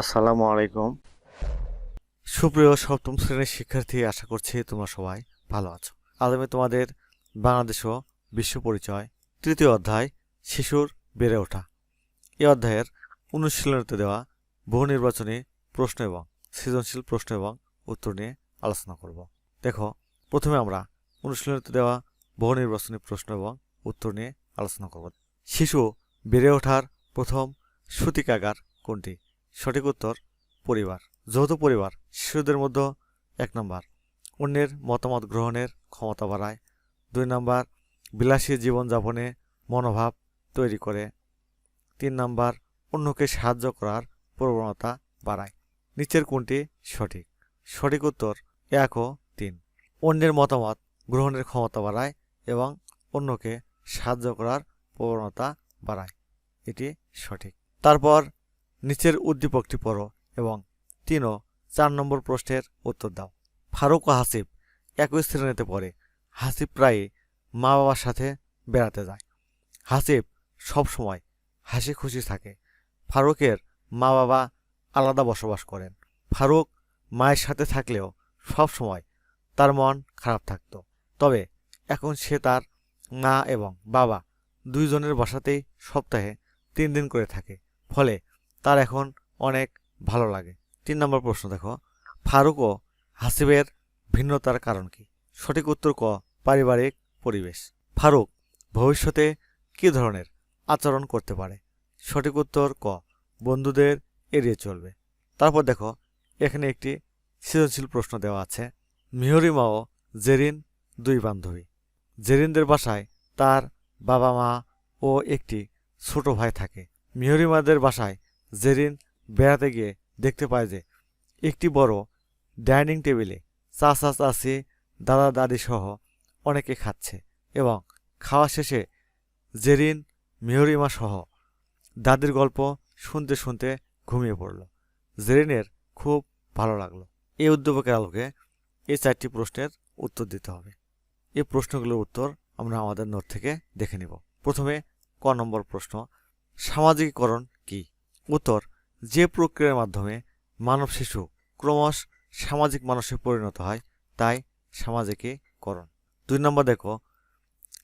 আসসালামু আলাইকুম। সুপ্রিয় সপ্তম শ্রেণির শিক্ষার্থী, আশা করছি তোমরা সবাই ভালো আছো। আজ আমি তোমাদের বাংলাদেশ ও বিশ্ব পরিচয় তৃতীয় অধ্যায়, শিশুর বেড়ে ওঠা। এই অধ্যায়ের অনুশীলনীতে দেওয়া বহু নির্বাচনী প্রশ্ন এবং সৃজনশীল প্রশ্ন এবং উত্তর নিয়ে আলোচনা করব। দেখো, প্রথমে আমরা অনুশীলনীতে দেওয়া বহু নির্বাচনী প্রশ্ন এবং উত্তর নিয়ে আলোচনা করব। শিশু বেড়ে ওঠার প্রথম সূতিকাগার কোনটি? সঠিক উত্তর, পরিবার। যৌথ পরিবার, শিশুদের মধ্যে এক নম্বর। অন্যের মতামত গ্রহণের ক্ষমতা বাড়ায়। দুই নম্বর, বিলাসী জীবনযাপনে মনোভাব তৈরি করে। তিন নম্বর, অন্যকে সাহায্য করার প্রবণতা বাড়ায়। নিচের কোনটি সঠিক? সঠিক উত্তর এক ও তিন। অন্যের মতামত গ্রহণের ক্ষমতা বাড়ায় এবং অন্যকে সাহায্য করার প্রবণতা বাড়ায়। এটি সঠিক। তারপর নিচের উদ্দীপকটি পড়ো এবং তিন ও চার নম্বর প্রশ্নের উত্তর দাও। ফারুক ও হাসিব একই শ্রেণীতে পড়ে। হাসিব প্রায়ই মা বাবার সাথে বেড়াতে যায়। হাসিব সবসময় হাসি খুশি থাকে। ফারুকের মা বাবা আলাদা বসবাস করেন। ফারুক মায়ের সাথে থাকলেও সবসময় তার মন খারাপ থাকত। তবে এখন সে তার মা এবং বাবা দুইজনের বাসাতেই সপ্তাহে তিন দিন করে থাকে। ফলে তার এখন অনেক ভালো লাগে। তিন নম্বর প্রশ্ন দেখো, ফারুক ও হাসিবের ভিন্নতার কারণ কি? সঠিক উত্তর ক, পারিবারিক পরিবেশ। ফারুক, ভবিষ্যতে কী ধরনের আচরণ করতে পারে? সঠিক উত্তর ক, বন্ধুদের এড়িয়ে চলবে। তারপর দেখো, এখানে একটি সৃজনশীল প্রশ্ন দেওয়া আছে। মিহরিমা ও জেরিন দুই বান্ধবী। জেরিনদের বাসায় তার বাবা মা ও একটি ছোট ভাই থাকে। মিহরিমাদের বাসায় জেরিন বেড়াতে গিয়ে দেখতে পায় যে একটি বড় ডাইনিং টেবিলে চাচা চাচি, দাদা দাদি সহ অনেকে খাচ্ছে এবং খাওয়া শেষে জেরিন মিহরিমা সহ দাদির গল্প শুনতে শুনতে ঘুমিয়ে পড়ল। জেরিনের খুব ভালো লাগল। এই উদ্যোগের আলোকে এই চারটি প্রশ্নের উত্তর দিতে হবে। এই প্রশ্নগুলোর উত্তর আমরা আমাদের নোট থেকে দেখে নিব। প্রথমে ক নম্বর প্রশ্ন, সামাজিকীকরণ উত্তর, যে প্রক্রিয়ার মাধ্যমে মানব শিশু ক্রমশ সামাজিক মানুষে পরিণত হয়, তাই সামাজিকীকরণ দুই নম্বর দেখো,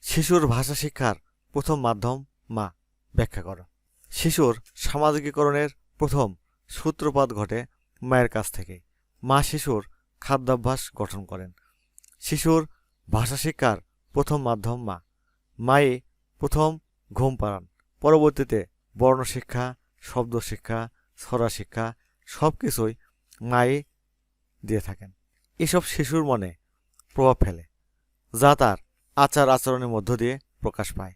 শিশুর ভাষা শিক্ষার প্রথম মাধ্যম মা, ব্যাখ্যা করো। শিশুর সামাজিকীকরণের প্রথম সূত্রপাত ঘটে মায়ের কাছ থেকে মা শিশুর খাদ্যাভ্যাস গঠন করেন। শিশুর ভাষা শিক্ষার প্রথম মাধ্যম মা। মায়ে প্রথম ঘুম পাড়ান। পরবর্তীতে বর্ণ শিক্ষা শব্দ শিক্ষা, ছড়া শিক্ষা, সব কিছুই মায়ে দিয়ে থাকেন। এসব শিশুর মনে প্রভাব ফেলে, যা তার আচার আচরণের মধ্য দিয়ে প্রকাশ পায়।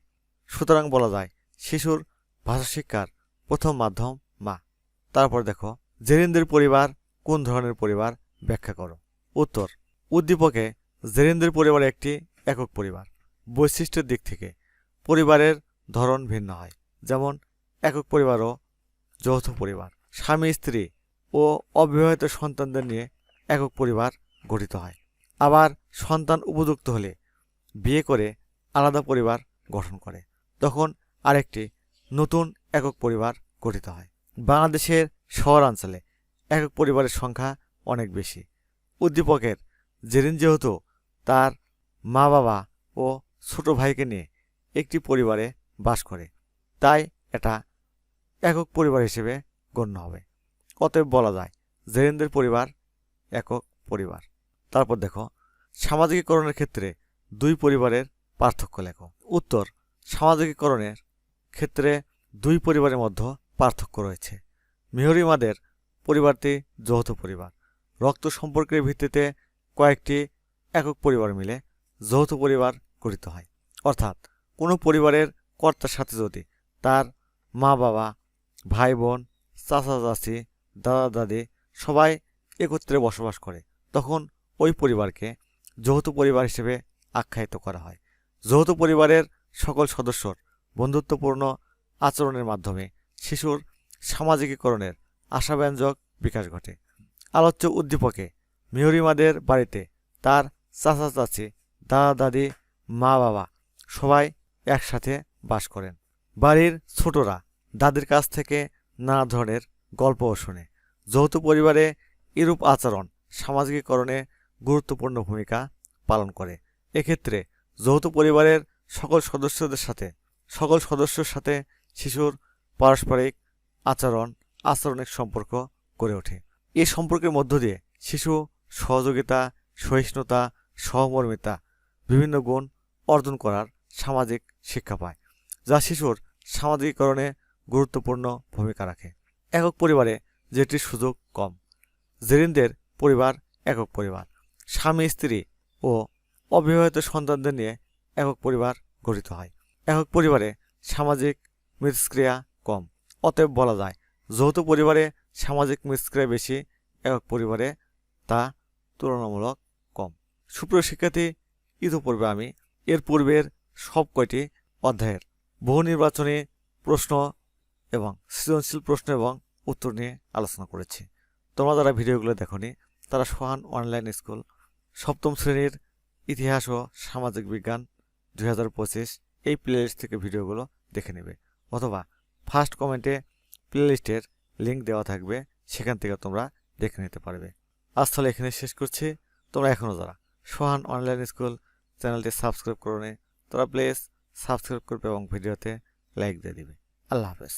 সুতরাং বলা যায়, শিশুর ভাষা শিক্ষার প্রথম মাধ্যম মা। তারপর দেখো, জেরিনদের পরিবার কোন ধরনের পরিবার? ব্যাখ্যা করো। উত্তর, উদ্দীপকে জেরিনদের পরিবার একটি একক পরিবার। বৈশিষ্ট্যের দিক থেকে পরিবারের ধরন ভিন্ন হয়। যেমন, একক পরিবার ও যৌথ পরিবার, স্বামী, স্ত্রী ও অবিবাহিত সন্তানদের নিয়ে একক পরিবার গঠিত হয়। আবার সন্তান উপযুক্ত হলে বিয়ে করে আলাদা পরিবার গঠন করে। তখন আরেকটি নতুন একক পরিবার গঠিত হয়। বাংলাদেশের শহরাঞ্চলে একক পরিবারের সংখ্যা অনেক বেশি। উদ্দীপকের জেরিন যেহেতু তার মা বাবা ও ছোট ভাইকে নিয়ে একটি পরিবারে বাস করে, তাই এটা একক পরিবার হিসেবে গণ্য হবে। অতএব বলা যায় জেরিনদের পরিবার একক পরিবার। তারপর দেখো, সামাজিকীকরণের ক্ষেত্রে দুই পরিবারের পার্থক্য লেখো। উত্তর, সামাজিকীকরণের ক্ষেত্রে দুই পরিবারের মধ্যে পার্থক্য রয়েছে। মিহরিমাদের পরিবারটি যৌথ পরিবার। রক্ত সম্পর্কের ভিত্তিতে কয়েকটি একক পরিবার মিলে যৌথ পরিবার গঠিত হয়। অর্থাৎ কোনো পরিবারের কর্তার সাথে যদি তার মা বাবা ভাই বোন চাচা চাচি দাদা দাদি সবাই একত্রে বসবাস করে। তখন ওই পরিবারকে যৌথ পরিবার হিসেবে আখ্যায়িত করা হয়। যৌথ পরিবারের সকল সদস্যর বন্ধুত্বপূর্ণ আচরণের মাধ্যমে শিশুর সামাজিকীকরণের আশাব্যঞ্জক বিকাশ ঘটে। আলোচ্য উদ্দীপকে মিহরিমাদের বাড়িতে তার চাচা চাচি দাদা দাদি মা বাবা সবাই একসাথে বাস করেন। বাড়ির ছোটরা দাদির কাছ থেকে নানা ধরনের গল্পও শোনে। যৌথ পরিবারে এরূপ আচরণ সামাজিকীকরণে গুরুত্বপূর্ণ ভূমিকা পালন করে। এক্ষেত্রে যৌথ পরিবারের সকল সদস্যদের সাথে, সকল সদস্যর সাথে শিশুর পারস্পরিক আচরণ, আচরণিক সম্পর্ক গড়ে ওঠে। এই সম্পর্কের মধ্য দিয়ে শিশু সহযোগিতা, সহিষ্ণুতা, সহমর্মিতা বিভিন্ন গুণ অর্জন করার সামাজিক শিক্ষা পায়, যা শিশুর সামাজিকীকরণে গুরুত্বপূর্ণ ভূমিকা রাখে। একক পরিবারে যেটির সুযোগ কম। জেরিনদের পরিবার একক পরিবার। স্বামী, স্ত্রী ও অবিবাহিত সন্তানদের নিয়ে একক পরিবার গঠিত হয়। একক পরিবারে সামাজিক মিথস্ক্রিয়া কম। অতএব বলা যায়, যৌথ পরিবারে সামাজিক মিথস্ক্রিয়া বেশি, একক পরিবারে তা তুলনামূলক কম। সুপ্রিয় শিক্ষার্থী, ইতিপূর্বে আমি এর পূর্বের সব কয়টি অধ্যায়ের বহু নির্বাচনী প্রশ্ন এবং সৃজনশীল প্রশ্ন এবং উত্তর নিয়ে আলোচনা করেছি। তোমরা যারা ভিডিওগুলো দেখনি, তারা সোহান অনলাইন স্কুল সপ্তম শ্রেণির ইতিহাস ও সামাজিক বিজ্ঞান দুই হাজার পঁচিশ এই প্লেলিস্ট থেকে ভিডিওগুলো দেখে নেবে। অথবা ফার্স্ট কমেন্টে প্লেলিস্টের লিঙ্ক দেওয়া থাকবে, সেখান থেকে তোমরা দেখে নিতে পারবে। আজ তাহলে এখানে শেষ করছি। তোমরা এখনও যারা সোহান অনলাইন স্কুল চ্যানেলটি সাবস্ক্রাইব করো নি তোমরা প্লিজ সাবস্ক্রাইব করবে এবং ভিডিওতে লাইক দিয়ে দিবে। আল্লাহ হাফেজ।